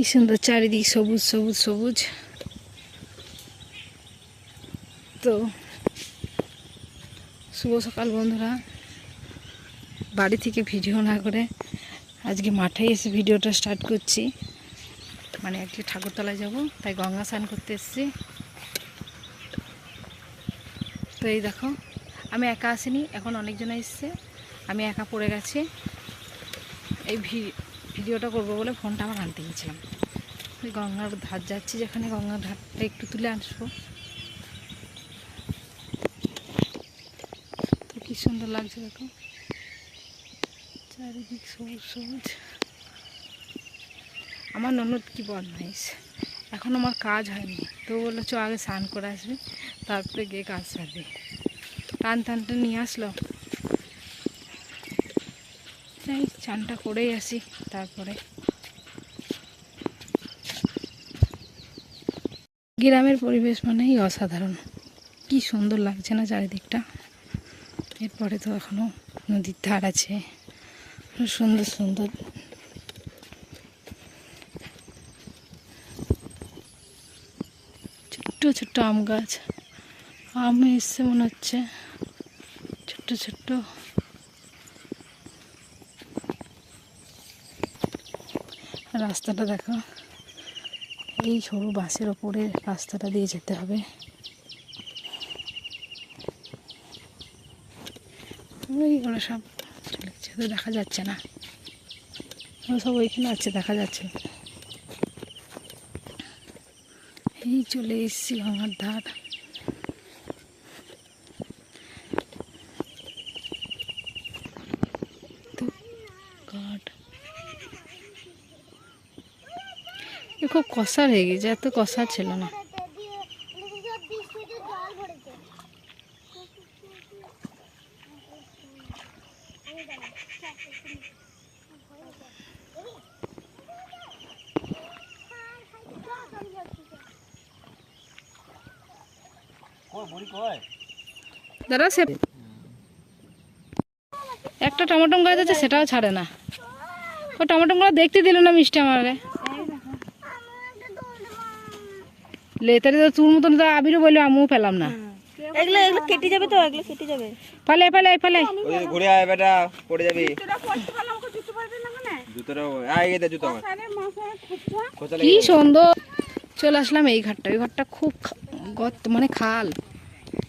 কি সুন্দর চারিদিক সবুজ সবুজ সবুজ। তো, শুভ সকাল বন্ধুরা। বাড়ি থেকে ভিডিও না করে আজকে মাঠে এসে ভিডিওটা স্টার্ট করছি। মানে আজকে ঠাকুরতলায় যাব, তাই গঙ্গা স্নান করতে এসেছি। তো এই দেখো, আমি একা আসিনি, এখন অনেকজন এসছে, আমি একা পড়ে গেছি। এই ভি- ভিডিওটা করব বলে ফোনটা আমার আনতে গেছিলাম। ওই গঙ্গার ধার যাচ্ছি যেখানে গঙ্গার ধারটা একটু তুলে আসব। তো কি সুন্দর লাগছে দেখো। চারিদিক সবুজ সবুজ। আমার ননদ কি বদমাইশ। এখন আমার কাজ হয়নি। তো বলল, চ, আগে স্নান করে আসবি, তারপরে গিয়ে কাজ সারবি। টান টানটা নিয়ে আসলো। যাই চানটা করেই আসি তারপরে। গ্রামের পরিবেশ মানেই অসাধারণ। কি সুন্দর লাগছে না চারিদিকটা। এরপরে তো এখনও নদীর ধার আছে। সুন্দর সুন্দর। ছোট্ট ছোট্ট আম গাছ। আম এসছে মনে হচ্ছে। ছোট্ট ছোট্ট। রাস্তাটা দেখো। এই সরু বাসের ওপরে রাস্তাটা দিয়ে যেতে হবে। ওইগুলো সব তো দেখা যাচ্ছে না। সব ওইখানে আছে, দেখা যাচ্ছে। এই চলে এসেছি গঙ্গার ধার তো God. এ খুব কষা হয়ে গেছে, এত কষা ছিল না। দাদা, সে একটা টমেটো গাছ আছে, সেটাও ছাড়ে না। ও টমেটো গুলো দেখতে দিল না মিষ্টি আমারে লেতারে তো তোর মতন তো আবিরও বলল আমিও পেলাম না। এগুলো এগুলো কেটে যাবে তো এগুলো কেটে যাবে। পালে পালে পালে ওই ঘুরে আয় বেটা পড়ে যাবি। জুতোটা আয় গেতে জুতো আমার। খোঁচা। কি সুন্দর। চলে আসলাম এই ঘাটটা। ওই ঘাটটা খুব গর্ত মানে খাল।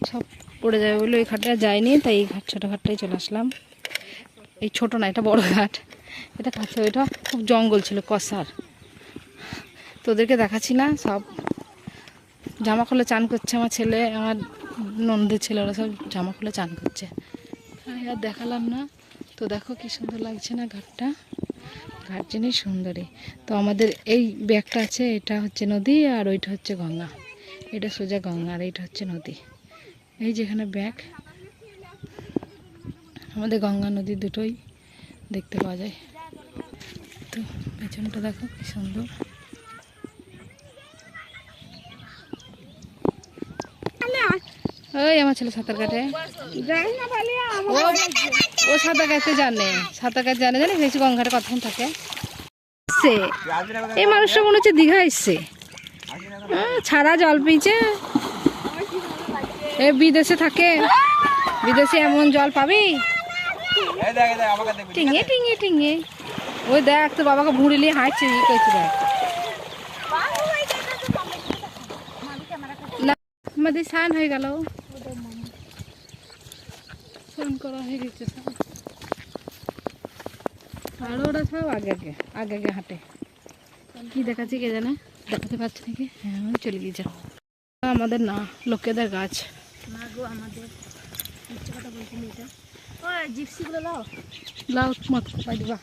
সব পড়ে যাবে বলে ওই ঘাটটা যায়নি তাই এই ঘাট ছোটো ঘাটটাই চলে আসলাম। এই ছোট না এটা বড় ঘাট। এটা কাছে ওইটা খুব জঙ্গল ছিল কষার তোদেরকে দেখাচ্ছি না সব জামা খুলে চান করছে আমার ছেলে, আমার ননদের ছেলে, ওরা সব জামা খুলে চান করছে। আর দেখালাম না। তো দেখো কি সুন্দর লাগছে না ঘাটটা। ঘাট জিনিস সুন্দরী। তো আমাদের এই ব্যাগটা আছে, এটা হচ্ছে নদী আর ওইটা হচ্ছে গঙ্গা। এটা সোজা গঙ্গা আর এইটা হচ্ছে নদী। এই যেখানে ব্যাগ। আমাদের গঙ্গা নদী দুটোই দেখতে পাওয়া যায়। তো পেছনটা দেখো কি সুন্দর। ওই আমার ছেলে সাঁতার কাটে। ও সাঁতার কাটতে জানে, সাঁতার কাটতে জানে, জানিস? বেশি গঙ্গাটা কতক্ষণ থাকে। সে, এই মানুষটা মনে হচ্ছে দীঘা এসছে। ছাড়া জল পিছে এ বিদেশে থাকে। বিদেশে এমন জল পাবি? টিঙে টিঙে টিঙে। ওই দেখ, তোর বাবাকে ভুঁড়ি নিয়ে হাঁটছে, ই করছে দেখ। আমাদের স্নান হয়ে গেল। স্নান করা হয়ে গেছে সব আর ওরা সব আগে আগে আগে আগে হাঁটে। কি দেখাচ্ছি কে জানে? দেখাতে পারছি নাকি? হ্যাঁ আমি চলে গিয়েছে আমাদের না লোকেদের গাছ। না গো আমাদের। কথা বলছি এটা ও জিপসিগুলো লাও। মাথা পাই দিবা।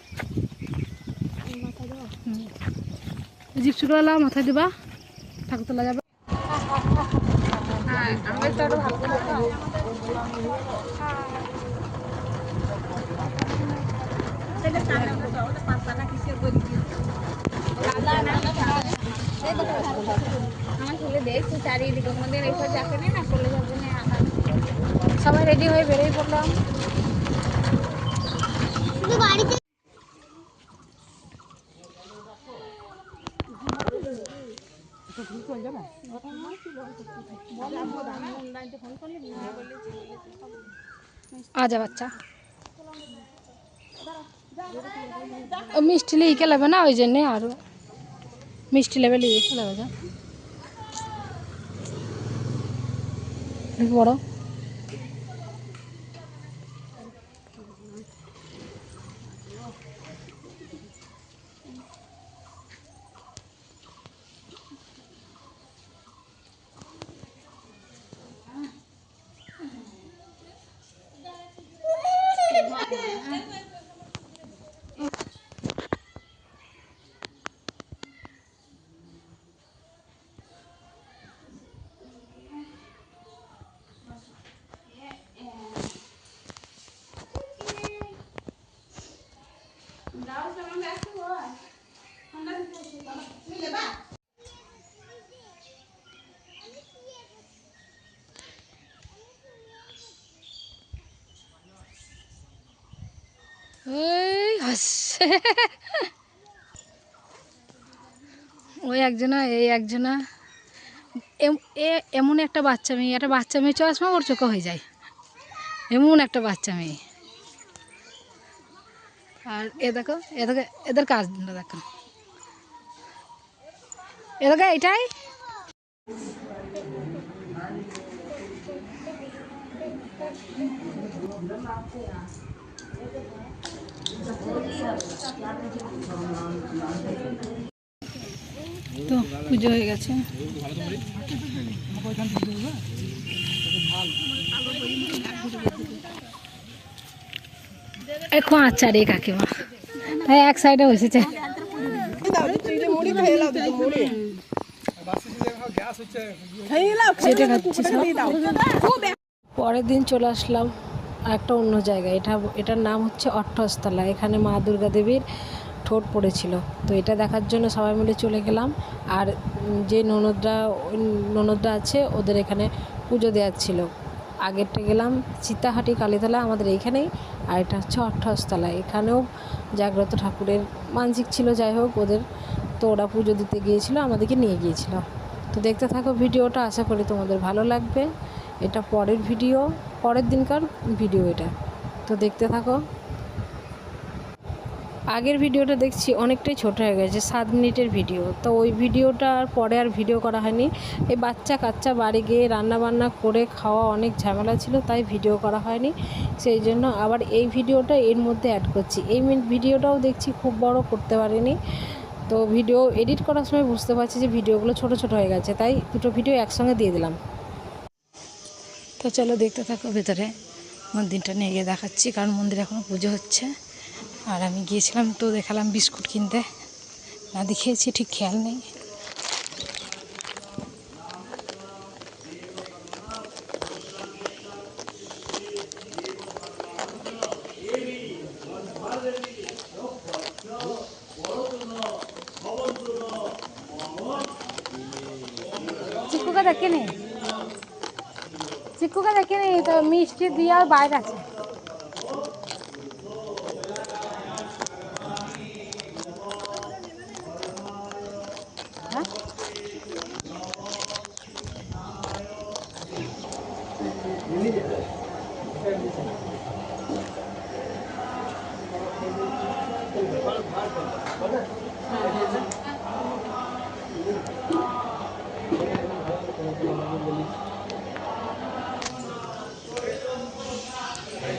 মাথা জিপসিগুলো মাথায় দিবা। ঠাকুর তোলা যাবে। চারিদিকে আমাদের এসব যাকে নেই না চলে যাবে না সবাই রেডি হয়ে বেরিয়ে পড়লাম আজা বাচ্চা ও মিষ্টি লিয়ে খেলাবে না ওই জন্যে আরও মিষ্টি লেবে লিয়ে খেলাবে যা। বড়। ওই ওই একজনা, এই একজনা। এমন একটা বাচ্চা মেয়ে, একটা বাচ্চা মেয়ে চশমা ওর চোখে হয়ে যায়। এমন একটা বাচ্চা মেয়ে। আর এ দেখো এ দেখো, এদের কাজ দেখো। এ দেখো, এটাই। তো পুজো হয়ে গেছে। এখন আচ্ছা রে কাকিমা। তাই এক সাইডে বসেছে। পরের দিন চলে আসলাম। একটা অন্য জায়গা। এটা এটার নাম হচ্ছে অট্টস্থলা। এখানে মা দুর্গা দেবীর ঠোঁট পড়েছিল। তো এটা দেখার জন্য সবাই মিলে চলে গেলাম। আর যে ননদরা ননদরা আছে, ওদের এখানে পুজো দেওয়ার ছিল। আগেরটা গেলাম সীতাহাটি, কালীতলা, আমাদের এইখানেই। আর এটা হচ্ছে অট্টস্থলা। এখানেও জাগ্রত ঠাকুরের মানসিক ছিল, যাই হোক, ওদের তো ওরা পুজো দিতে গিয়েছিল, আমাদেরকে নিয়ে গিয়েছিল। তো দেখতে থাকো ভিডিওটা, আশা করি তোমাদের ভালো লাগবে। এটা পরের ভিডিও। পরের দিনকার ভিডিও এটা। তো দেখতে থাকো। আগের ভিডিওটা দেখছি অনেকটাই ছোট হয়ে গেছে, সাত মিনিটের ভিডিও তো ওই ভিডিওটা পরে আর ভিডিও করা হয়নি। এই বাচ্চা কাচ্চা বাড়ি গিয়ে রান্না বান্না করে খাওয়া অনেক ঝামেলা ছিল, তাই ভিডিও করা হয়নি। সেই জন্য আবার এই ভিডিওটা এর মধ্যে অ্যাড করছি। এই ভিডিওটাও দেখছি খুব বড় করতে পারিনি। তো ভিডিও এডিট করার সময় বুঝতে পারছি যে ভিডিওগুলো ছোট ছোট হয়ে গেছে, তাই দুটো ভিডিও একসঙ্গে দিয়ে দিলাম। তো চলো দেখতে থাকো ভেতরে। মন্দিরটা নিয়ে গিয়ে দেখাচ্ছি, কারণ মন্দির এখনও পুজো হচ্ছে। আর আমি গিয়েছিলাম তো দেখালাম বিস্কুট কিনতে। না দেখিয়েছি, ঠিক খেয়াল নেই। চিকুকে দেখিনি চিকুকে দেখিনি তো মিষ্টি দিয়ে বাইরে আছে।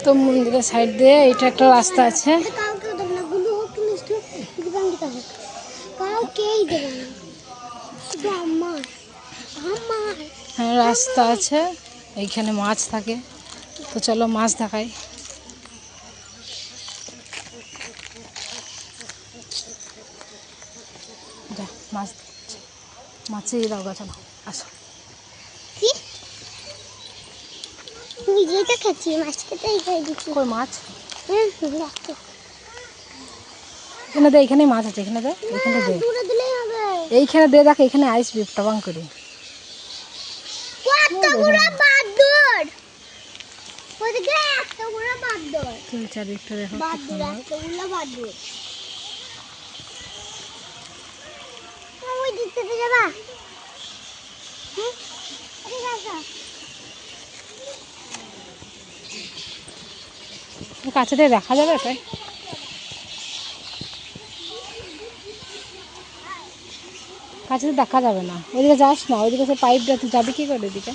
তো মন্দিরের সাইড দিয়ে এটা একটা রাস্তা আছে। হ্যাঁ রাস্তা আছে এইখানে মাছ থাকে। তো চলো মাছ দেখাই। মাছ। মাছেই দাও গা চলো আসো। নিজেই তো খাচ্ছি মাছকে তো এই খাই দিচ্ছি। কই মাছ? এখানে দে এখানে মাছ আছে এখানে দে এখানে দে। দূরে দিলেই হবে। এইখানে দে দেখ এখানে আসবি টবাং করে। চারিদিকটা দেখো ওই দিক থেকে যাবা হুম? ঠিক আছে কাছে থেকে দেখা যাবে তাই কাছে তো দেখা যাবে না। ওইদিকে যাস না, ওইদিকে সে পাইপটা তুই যাবি কি করে ওইদিকে?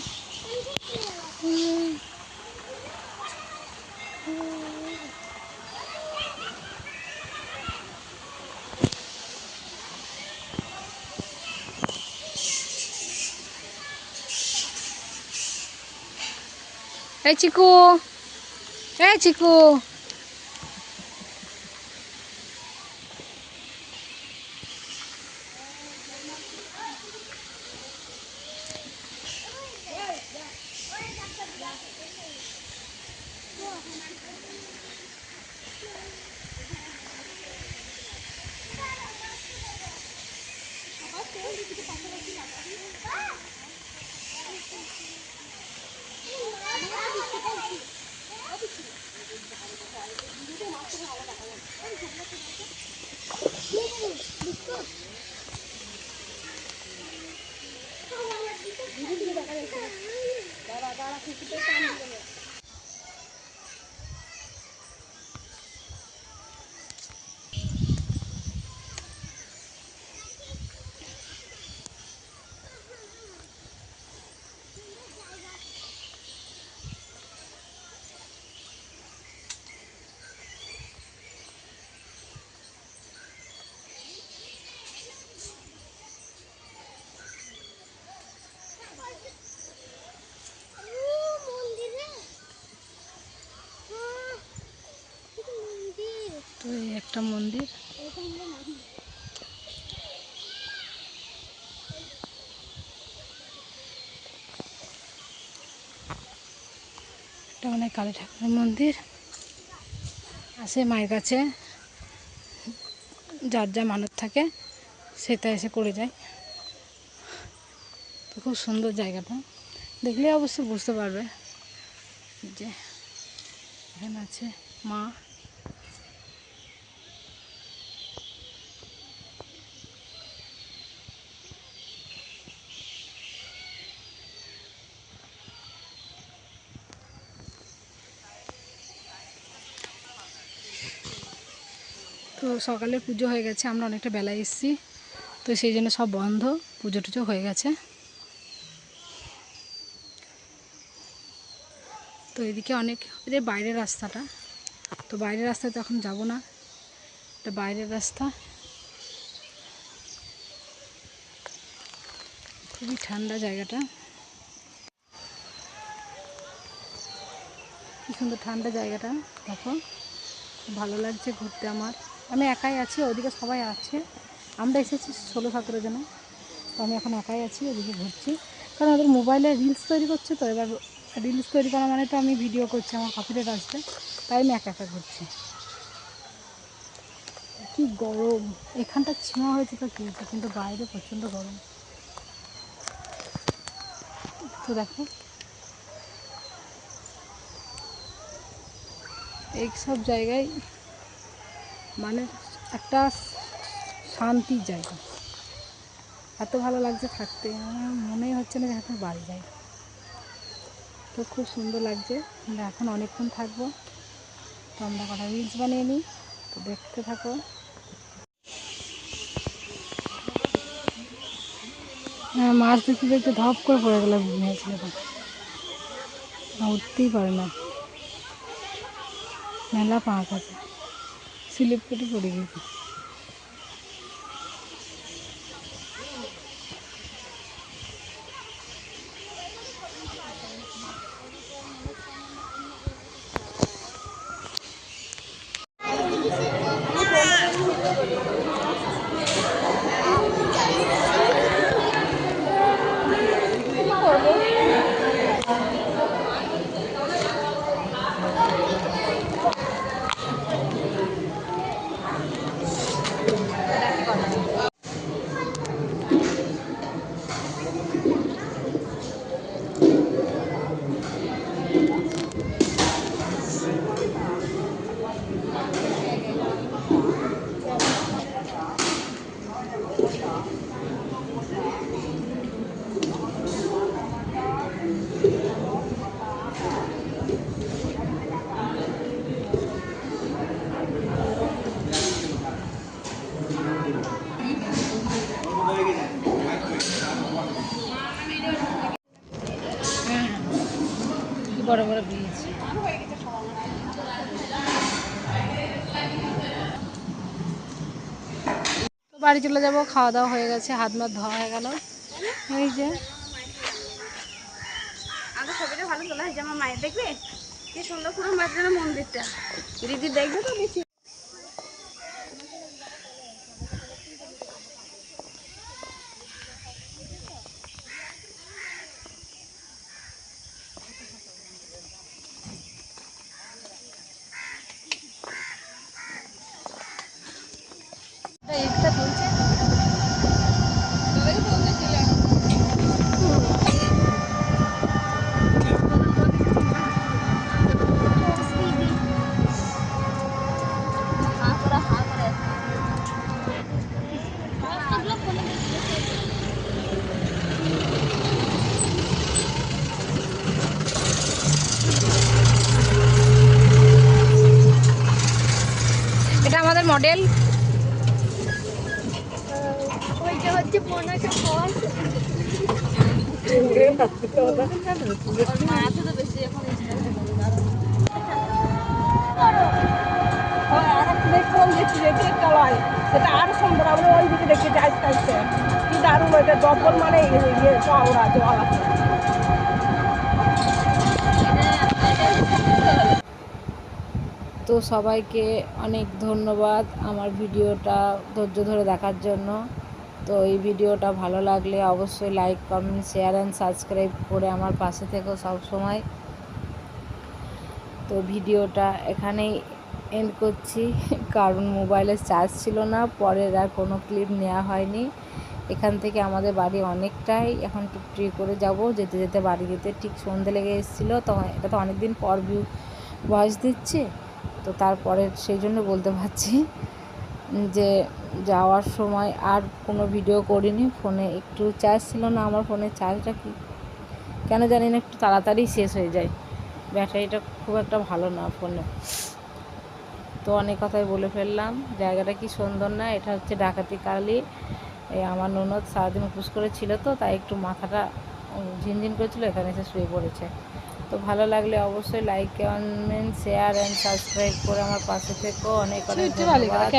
এই চিকু। 哎，吉姑。Gara-gara kita tanding. একটা মন্দির। এটা মানে কালী ঠাকুরের মন্দির। আসে মায়ের কাছে। যার যা মানত থাকে সেটা এসে করে যায়। তো খুব সুন্দর জায়গাটা। দেখলে অবশ্যই বুঝতে পারবে যে এখানে আছে মা। সকালে পুজো হয়ে গেছে, আমরা অনেকটা বেলায় এসেছি। তো সেই জন্য সব বন্ধ, পুজো টুজো হয়ে গেছে। তো এদিকে অনেক যে বাইরের রাস্তাটা। তো বাইরের রাস্তায় তো এখন যাব না। এটা বাইরের রাস্তা। খুবই ঠান্ডা জায়গাটা। কি সুন্দর ঠান্ডা জায়গাটা, দেখো। ভালো লাগছে ঘুরতে আমার। আমি একাই আছি, ওদিকে সবাই আছে। আমরা এসেছি ষোলো সতেরো জন। তো আমি এখন একাই আছি, ওদিকে ঘুরছি। কারণ ওদের মোবাইলে রিলস তৈরি করছে তো, এবার রিলস তৈরি করা মানে তো আমি ভিডিও করছি, আমার কপিরাইট আসবে। তাই আমি একা একা ঘুরছি। কি গরম। এখানটা ছিঁড়া হয়েছে তো কী হয়েছে, কিন্তু বাইরে প্রচণ্ড গরম। তো দেখো। এই সব জায়গায় মানে একটা শান্তির জায়গা। এত ভালো লাগছে থাকতে। আমার মনে হচ্ছে না যে এখন বাড়ি যাই। তো খুব সুন্দর লাগছে। এখন অনেকক্ষণ থাকব। তো আমরা কটা রিলস বানিয়ে নিই। তো দেখতে থাকো। হ্যাঁ মাছ দেখতে দেখতে ধপ করে পড়ে গেল ছেলেটা উঠতেই পারে না। মেলা পাঁক আছে। স্লিপ কেটে পড়ে গেছে। বাড়ি চলে যাব, খাওয়া দাওয়া হয়ে গেছে, হাত মাত ধোয়া হয়ে গেল। এই যে। আগে ছবিটা ভালো তোলা হয়েছে, আমার মায়ের, দেখবে? কি সুন্দর পুরো মাঝখানে মন্দিরটা। দিদি দেখবে তো বেশি ইটটা তুলছে এটা আমাদের মডেল ওইটা হচ্ছে পনেরোশো ফল মায়াতে তো বেশি এখন দেখলাম যে ট্রেনের তলায় সেটা আরও সুন্দর আমরা ওই দিকে দেখে যাই আসতে কি দারুণ ওইটা ডবল মানে ইয়ে চওড়া জল আছে তো সবাইকে অনেক ধন্যবাদ আমার ভিডিওটা ধৈর্য ধরে দেখার জন্য। তো এই ভিডিওটা ভালো লাগলে অবশ্যই like, comment, share and subscribe করে আমার পাশে থেকো সময় তো ভিডিওটা এখানেই এন্ড করছি। কারণ মোবাইলের চার্জ ছিল না, পরের আর কোনো ক্লিপ নেওয়া হয়নি। এখান থেকে আমাদের বাড়ি অনেকটাই এখন টুকটুকি করে যাব। যেতে যেতে বাড়ি যেতে ঠিক সন্ধে লেগে এসেছিল তো এটা তো অনেক দিন পর ভিউ ভয়েস দিচ্ছে। তো তারপরে সেই জন্য বলতে পারছি যে যাওয়ার সময় আর কোনো ভিডিও করিনি। ফোনে একটু চার্জ ছিল না আমার ফোনে চার্জটা কি? কেন জানি না, একটু তাড়াতাড়ি শেষ হয়ে যায়। ব্যাটারিটা খুব একটা ভালো না ফোনে। তো অনেক কথাই বলে ফেললাম। জায়গাটা কি সুন্দর না? এটা হচ্ছে ডাকাতি কালি। এই আমার ননদ সারাদিন উপোস করেছিল তো, তাই একটু মাথাটা ঝিনঝিন করেছিল, এখানে এসে শুয়ে পড়েছে। তো ভালো লাগলে অবশ্যই like comment share and subscribe করে আমার পাশে থেকে। অনেক অনেক ধন্যবাদ।